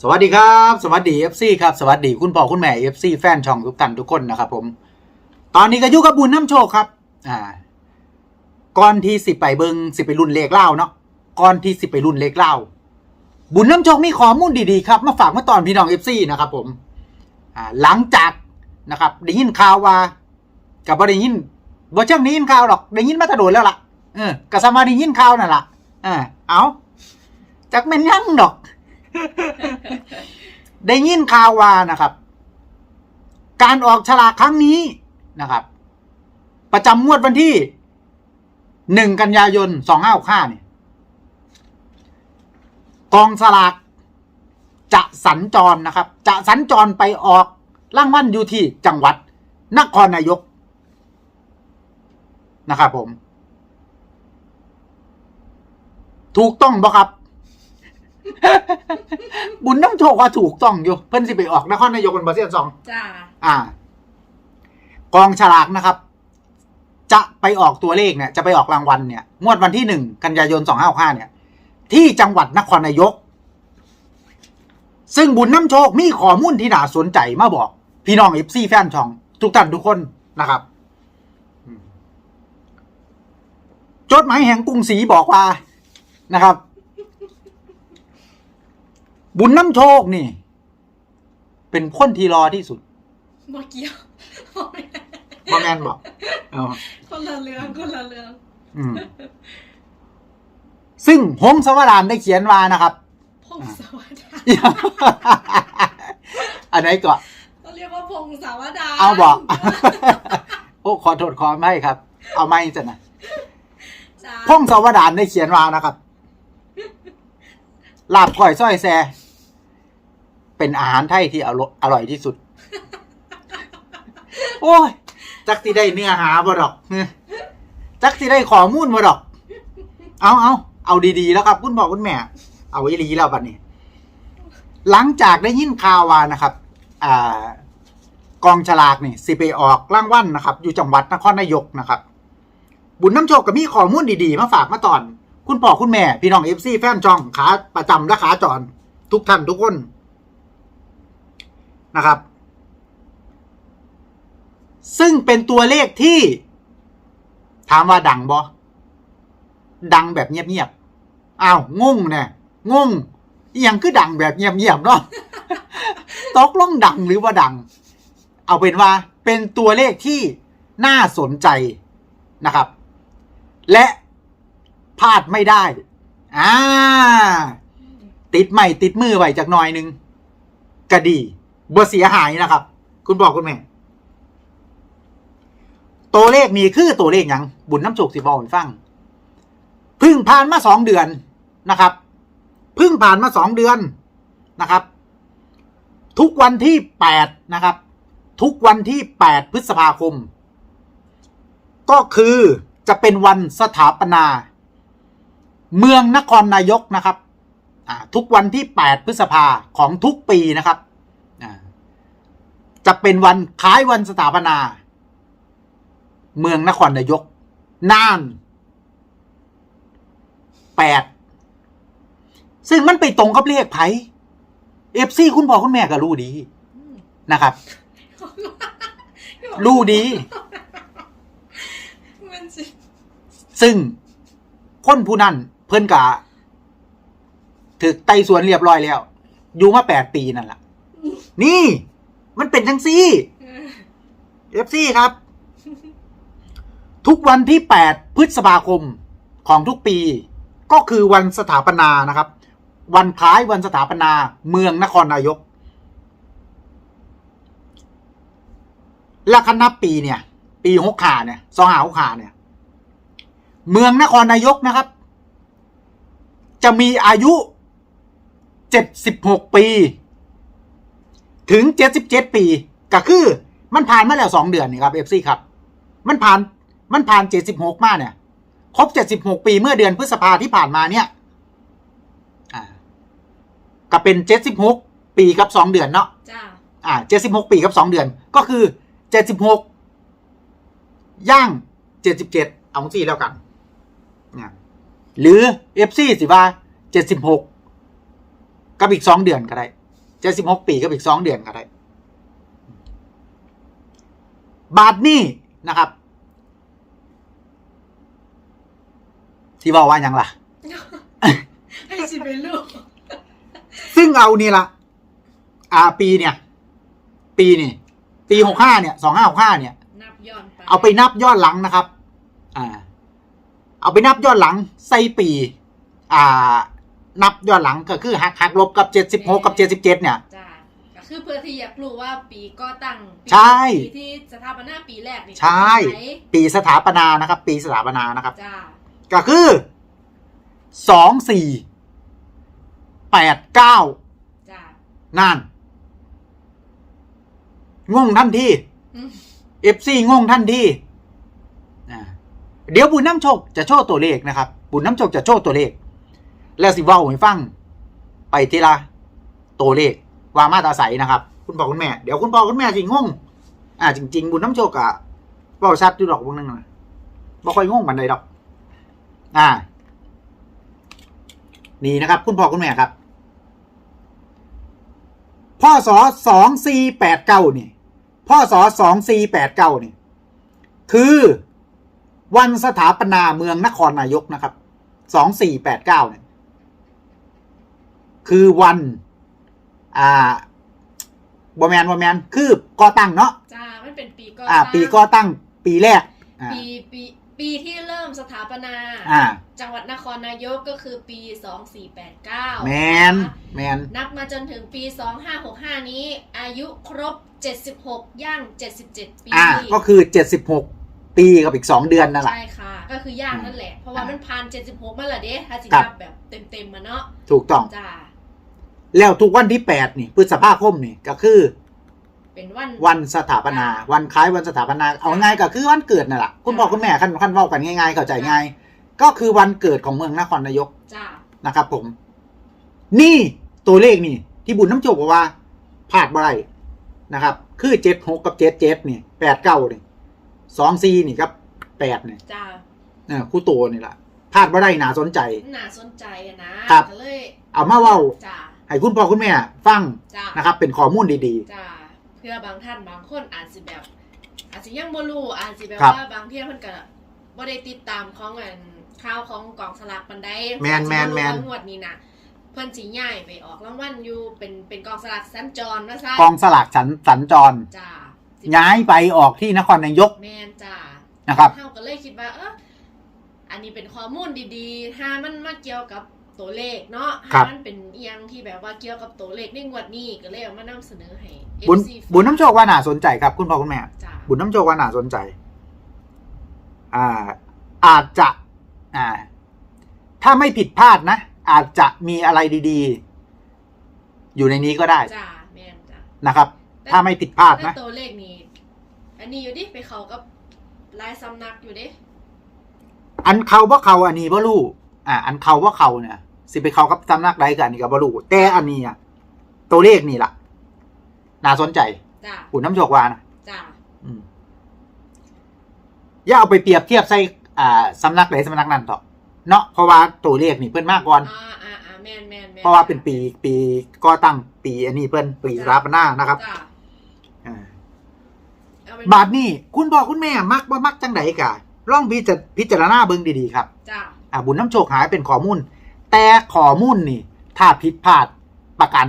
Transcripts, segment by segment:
สวัสดีครับ สวัสดี FC ครับ สวัสดีคุณพ่อคุณแม่ FC แฟนช่องทุกท่านทุกคนนะครับผม ตอนนี้ก็อยู่กับบุญน้ำโชคครับอ่าก่อนที่สิไปเบิงสิไปรุ่นเลขเล่าเนาะก่อนที่สิไปรุ่นเลขเล่า บุญน้ำโชคมีข้อมูลดีๆครับมาฝากเมื่อตอนพี่น้อง FC นะครับผมอ่าหลังจากนะครับได้ยินข่าวว่ากับว่าได้ยินบ่เชิงได้ยินข่าวหรอกได้ยินมาตะโดนแล้วล่ะเออกะสมาได้ยินข่าวนั่นล่ะอ่าเอาจักแม่นยังดอก ได้ยินข่าวว่านะครับ การออกฉลากครั้งนี้นะครับ ประจำงวดวันที่หนึ่งกันยายนสองห้าห้าเนี่ยกองสลากจะสัญจรนะครับ จะสัญจรไปออกร่างวัลอยู่ที่จังหวัด นครนายกนะครับผม ถูกต้องบ่ครับ บุญน้ำโชคว่าถูกต้องอยู่ เพิ่นสิไปออกนครนายกเป็นเปอร์เซ็นต์สองจ้าอ่า กองฉลากนะครับ จะไปออกตัวเลขเนี่ย จะไปออกรางวัลเนี่ย งวดวันที่หนึ่งกันยายนสองห้าห้าเนี่ย ที่จังหวัดนครนายก ซึ่งบุญน้ำโชคมีข้อมูลที่น่าสนใจมาบอก พี่น้องเอฟซีแฟนช่อง ทุกท่านทุกคนนะครับอืมจดหมายแห่งกรุงศรีบอกว่านะครับ บุญน้ำโชคนี่ เป็นคนที่รอที่สุดบ่เกี่ยวบอแมนบอกเอาคนละเรื่องคนละเรื่องอืมซึ่งหงสวรานได้เขียนมานะครับพงศาวดารอันไหนก็เขาเรียกว่าพงศาวดารเอาบอกโอ้ขอโทษขอไม่ครับ เอาไม่จะนะจ้าพงสวรานได้เขียนมานะครับลาบก้อยส้อยแซ เป็นอาหารไทยที่อร่อยอร่อยที่สุด โอ้ย จักสิได้เนื้อหาบ่ดอกจักสิได้ข้อมูลบ่ดอก เอาเอาเอาดีๆแล้วครับคุณพ่อคุณแม่ เอาไว้ดีแล้วบัดนี้ หลังจากได้ยินข่าวว่านะครับ อ่ากองฉลากนี่สิไปออกรางวัลนะครับ อยู่จังหวัดนครนายกนะครับ บุญน้ำโชคก็มีข้อมูลดีๆ มาฝากมาตอน คุณพ่อคุณแม่ พี่น้องเอฟซีแฟนช่องขาประจำและขาจร ทุกท่านทุกคน นะครับ ซึ่งเป็นตัวเลขที่ ถามว่าดังบอดังแบบเงียบๆอ้าวงงแน่งงยังคือดังแบบเงียบๆเนาะตกลงดังหรือว่าดัง เอาเป็นว่าเป็นตัวเลขที่น่าสนใจนะครับ และพลาดไม่ได้ อ่า ติดใหม่ติดมือไว้จากหน่อยหนึงก็ดี บ่เสียหายนะครับ คุณบอกคุณแม่ตัวเลขมีคือตัวเลขยังบุญน้ำโชคสิบอกฟัง พึ่งผ่านมาสองเดือนนะครับ พึ่งผ่านมาสองเดือนนะครับ ทุกวันที่แปดนะครับ ทุกวันที่แปดพฤษภาคม ก็คือจะเป็นวันสถาปนา เมืองนครนายกนะครับทุกวันที่ 8 พฤษภาของทุกปีนะครับ จะเป็นวันคล้ายวันสถาปนา เมืองนครนายก น่านแปดซึ่งมันไปตรงกับเลขไพ่เอฟซีคุณพ่อคุณแม่ก็รู้ดีนะครับรู้ดีมันสิซึ่งคนผู้นั้นเพิ่นกะถึกไต่สวนเรียบร้อยแล้ว อยู่มาแปดปีนั่นแหละนี่ มันเป็นจังซี่เออเอฟซีครับ ทุกวันที่แปดพฤษภาคมของทุกปี ก็คือวันสถาปนานะครับ วันคล้ายวันสถาปนาเมืองนครนายก และคันนับปีเนี่ย ปีหกขาเนี่ยสองหาหกขาเนี่ย เมืองนครนายกนะครับ จะมีอายุเจ็ดสิบหกปี ถึงเจ็ดสิบเจ็ดปี ก็คือมันผ่านมาแล้วสองเดือนนี่ครับเอฟซีครับ มันผ่านมันผ่านเจ็ดสิบหกมาเนี่ย ครบเจ็ดสิบหกปีเมื่อเดือนพฤษภาที่ผ่านมาเนี่ยอ่าก็เป็นเจ็ดสิบหกปีกับสองเดือนเนาะจ้าอ่าเจ็ดสิบหกปีกับสองเดือน ก็คือเจ็ดสิบหกย่างเจ็ดสิบเจ็ดเอาสี่แล้วกันนะหรือเอฟซีสิว่าเจ็ดสิบหกกับอีกสองเดือนก็ได้ เจ็ดสิบหกปีกับอีกสองเดือนก็ได้บาทนี่นะครับ ที่บอกว่าหยังล่ะ ให้สิเป็นลูก ซึ่งเอานี่ละอ่าปีเนี่ย ปีนี่ ปีหกห้าเนี่ยสองห้าหกห้าเนี่ย นับย้อนไปเอาไปนับย้อนหลังนะครับ อ่า เอาไปนับย้อนหลังใส่ปี อ่า นับย้อนหลังก็คือหักหักลบกับเจ็ดสิบหกกับเจ็ดสิบเจ็ดเนี่ย จ้าก็คือเพื่อที่อยากรู้ว่าปีก็ตั้งปีใช่ปีที่สถาปนาปีแรกนี่ใช่ ปีไหนปีสถาปนานะครับ ปีสถาปนานะครับ จ้าก็คือสองสี่แปดเก้าจ้านั่นงงทันทีอืมเอฟซีงงทันทีอ่าเดี๋ยวบุญน้ำโชคจะโชว์ตัวเลขนะครับ บุญน้ำโชคจะโชว์ตัวเลข แล้วสิเว่าให้ฟัง ไปทีละตัวเลขว่ามาตราใสนะครับ คุณพ่อคุณแม่ เดี๋ยวคุณพ่อคุณแม่สิงงอ่าจริง ๆ บุญน้ำโชคอะเว่าชัดอยู่ดอกพวกนึงนะบ่ค่อยงงมันใดดอก อ่า นี่นะครับ คุณพ่อคุณแม่ครับพ่อสอสองสี่แปดเก้านี่พ่อสอสองสี่แปดเก้านี่คือวันสถาปนาเมืองนครนายกนะครับสองสี่แปดเก้าเนี่ย คือวันอ่าบอแมนบอแมนคือก่อตั้งเนาะจ้ามันเป็นปีก็อ่า ตั้งปีก่อตั้งปีแรกอ่า ปีปีปีที่เริ่มสถาปนา อ่า จังหวัดนครนายกก็คือปี 2489แมนแมนนับมาจนถึงปี 2565 นี้ อายุครบ 76 ย่าง 77 ปีอ่า ก็คือเจ็ดสิบหกปีกับอีกสองเดือนนั่นแหละ ใช่ค่ะ ก็คือย่างนั่นแหละ เพราะว่ามันผ่าน 76 มาและเด้ถ้าสิครับ นับแบบเต็มๆมาเนาะถูกต้อง จ้า แล้วทุกวันที่แปดนี่พฤษภาคมนี่ก็คือ เป็นวันวันสถาปนา วันคล้ายวันสถาปนา เอาง่ายก็คือวันเกิดนั่นแหละคุณพ่อคุณแม่ขั้นขั้นเว้ากันง่ายๆเข้าใจง่าย ก็คือวันเกิดของเมืองนครนายกจ้านะครับผม นี่ตัวเลขนี่ ที่บุญน้ำโจกบอกว่าพลาดบ่ได้นะครับ คือเจ็ดหกกับเจ็ดเจ็ดนี่แปดเก้านี่สองสี่นี่ครับแปดนี่จ้าเออคู่โตนี่แหละพลาดบ่ได้น่าสนใจน่าสนใจอะนะครับก็เลย เอามาเว้าจ้า ให้คุณพ่อคุณแม่ฟังจ้านะครับ เป็นข้อมูลดี จ้าเพื่อบางท่านบางคนอาจจะแบบ อาจจะยังบ่รู้อาจจะแบบครับ ว่าบางเที่ยเพิ่นก็บ่ได้ติดตามของอันข่าวของกองสลากปานใดแม่นแม่นแม่นอาจจะบ่รู้ว่างวดนี้น่ะเพิ่นสิย้ายไปออกรางวัลอยู่เป็นเป็นกองสลากสัญจรว่าซะๆกองสลากสัญสัญจร จ้าย้ายไปออกที่นครนายกแม่นจ้า นะครับ เฮาก็เลยคิดว่าเอออันนี้เป็นข้อมูลดีๆ ถ้ามันมาเกี่ยวกับ ตัวเลขเนาะครัถ้าบมันเป็นเอียงที่แบบว่าเกี่ยวกับตัวเลขในงวดนี้ก็เลยเอามานำเสนอให้ บุญ FC บุญน้ำโชคว่าน่าสนใจครับคุณพ่อคุณแม่ จ้าบุญน้ำโชคว่าน่าสนใจ อ่า อาจจะ อ่า ถ้าไม่ผิดพลาดนะ อาจจะมีอะไรดีๆ อยู่ในนี้ก็ได้จ้าแม่นจ้านะครับ ถ้าไม่ผิดพลาดแต่นะ ตัวเลขนี้อันนี้อยู่ดิไปเขากับลายสำนักอยู่ดิอันเขาว่าเขาอันนี้บ่รู้อ่า อันเขาว่าเขาเนี่ย สิไปเขากับสำนักใดกันอันนี้ก็บ่รู้แต่อันนี้อะตัวเลขนี่ล่ะ น่าสนใจจ้าบุญน้ำโชคว่านะจ้าอืมอย่าเอาไปเปรียบเทียบใส่อ่าสำนักไหนสำนักนั้นต่อเนาะเพราะว่าตัวเลขนี่เพิ่นมากก่อน อ่าอ่าอ่าแม่นแม่นแม่นเพราะว่าเป็นปีปีก็ตั้งปีอันนี้เพิ่นปีสถาปนานะครับจ้าอ่า เอาเป็นบาทนี้คุณพ่อคุณแม่มักบ่มักจังไดกะลองพิจารพิจารณาเบิ่งดีๆครับ จ้าอ่าบุญน้ำโชคหายเป็นข้อมูล แต่ข้อมูลนี่ ถ้าผิดพลาดประการ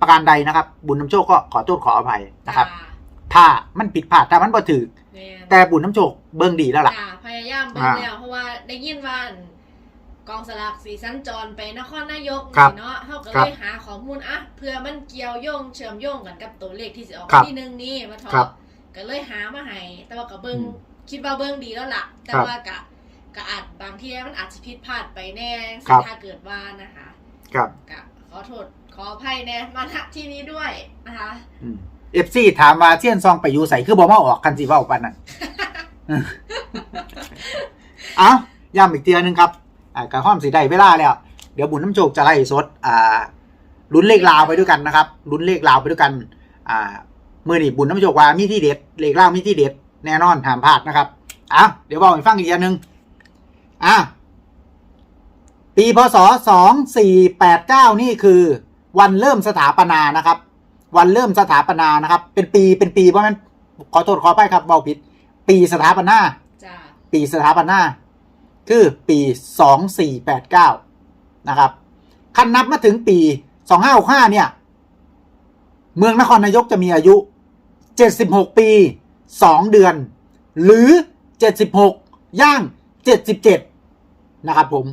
ประการใดนะครับ บุญน้ำโชคก็ขอโทษขออภัยนะครับ จ้าถ้ามันผิดพลาดถ้ามันบ่ถือแม่นแต่บุญน้ำโชคเบิ่งดีแล้วล่ะ จ้าพยายามเบิ่งอ่าแล้วเพราะว่าได้ยินว่าอั่นกองสลากสีสัญจรไปนครนายกครับนี่เนาะเฮาก็ครัเลบยหาข้อมูลอะเพื่อมันเกี่ยวโยงเชื่อมโยงกันกับตัวเลขที่สิออกครับที่หนึงนี้มาทอครับก็เลยหามาให้แต่ว่าก็เบิ่งอืมคิดว่าเบิ่งดีแล้วล่ะแต่ครับ ว่ากะ ก็อาจบางทีมันอาจจะผิดพลาดไปแน่ครับถ้าเกิดว่านะคะครับกะขอโทษขออภัยแน่มาณที่นี้ด้วยนะคะเอฟซีถามว่าเทียนซองไปอยู่ใส่คือบอกมาออกคันสีเว้าปันนั่นเอาย้ำอีกเทียหนึงครับอ่ากระห้อมสีได้เวลาแล้ว เดี๋ยวบุญน้ำโจกจะไล่สดอ่าลุ้นเลขลาวไปด้วยกันนะครับลุ้นเลขลาวไปด้วยกัน อ่ามือนี่บุญน้ำโจกว่ามีที่เด็ดเลขลาวมีที่เด็ดแน่นอนห้ามพลาดนะครับอะเดี๋ยวบอกให้ฟังอีกทีหนึง อะปีพศสองสี่แปดเก้านี่คือวันเริ่มสถาปนานะครับ วันเริ่มสถาปนานะครับ เป็นปีเป็นปีเพราะมันขอโทษขออภัยครับเบาผิด ปีสถาปนาจ้าปีสถาปนาคือปีสองสี่แปดเก้านะครับคันนับมาถึงปีสองห้าหกห้าเนี่ย เมืองนครนายกจะมีอายุเจ็ดสิบหกปีสองเดือน หรือเจ็ดสิบหกย่างเจ็ดสิบเจ็ด นะครับผม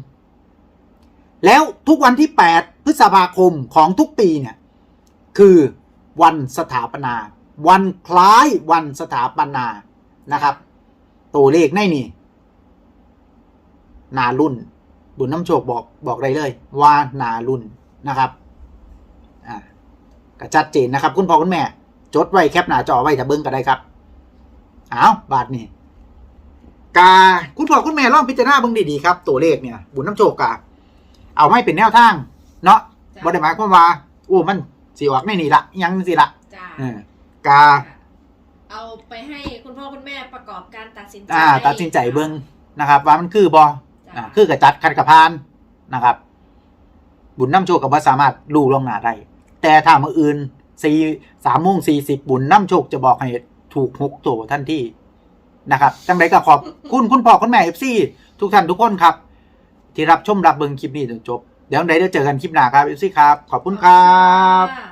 แล้วทุกวันที่ 8 พฤษภาคมของทุกปีเนี่ย คือวันสถาปนา วันคล้ายวันสถาปนานะครับ ตัวเลขในนี่ นารุ่น บุญน้ำโชคบอกบอกได้เลย ว่านารุ่นนะครับอ่ากระชัดเจนนะครับ คุณพ่อคุณแม่ จดไว้แคปหน้าจอไว้ถ้าเบิ้งก็ได้ครับ เอาบาทนี่ กาคุณพ่อคุณแม่ลองพิจารณาเบิ้งดีๆครับ ตัวเลขเนี่ย บุญน้ำโชคกาเอาไม่เป็นแนวทาง เนาะจ้ะ บ่ได้หมายความว่าโอ้มันสีออกในนี่ละอิหยังสิละจ้าเออกาเอาไปให้คุณพ่อคุณแม่ประกอบการตัดสินใจอ่าตัดสินใจเบิ้งนะครับ ว่ามันคือบอจ้ะอ่าคือกระจัดคัดกระพานนะครับ บุญน้ำโชคกับว่าสามารถรู้ล่วงหน้าได้แต่ถ้ามืออื่นสี่สามโมงสี่สิบบุญน้ำโชคจะบอกให้ถูกหกตัวทันที นะครับ จังไดก็ขอบคุณคุณพ่อคุณแม่เอฟซีทุกท่านทุกคนครับ ที่รับชมรับเบิงคลิปนี้จนจบ เดี๋ยวจังไดเดี๋ยวเจอกันคลิปหน้าครับเอฟซีครับ ขอบคุณครับ